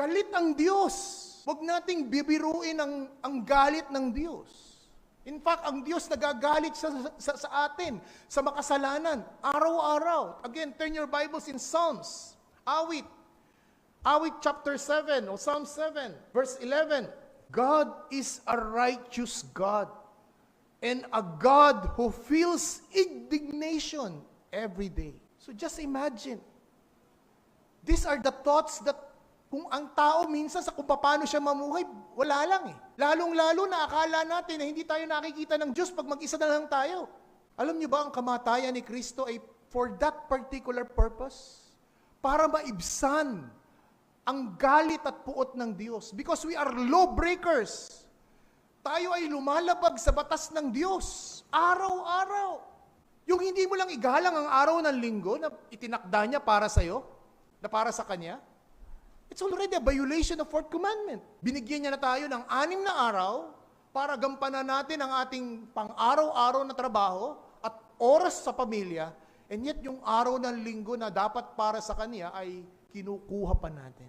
Galit ang Diyos. Huwag nating bibiruin ang, ang galit ng Diyos. In fact, ang Diyos nagagalit sa, sa, sa atin, sa makasalanan, araw-araw. Again, turn your Bibles in Psalms. Awit. Awit chapter 7 o Psalm 7, verse 11. God is a righteous God and a God who feels indignation every day. So just imagine. These are the thoughts that kung ang tao minsan sa kung paano siya mamuhay, wala lang eh. Lalong-lalo na akala natin na hindi tayo nakikita ng Diyos pag mag-isa na lang tayo. Alam niyo ba ang kamatayan ni Kristo ay for that particular purpose? Para maibsan ang galit at puot ng Diyos. Because we are lawbreakers. Tayo ay lumalabag sa batas ng Diyos. Araw-araw. Yung hindi mo lang igalang ang araw ng linggo na itinakda niya para sa'yo, na para sa Kanya, it's already a violation of fourth commandment. Binigyan niya na tayo ng anim na araw para gampanan natin ang ating pang-araw-araw na trabaho at oras sa pamilya, and yet yung araw ng linggo na dapat para sa Kanya ay kinukuha pa natin.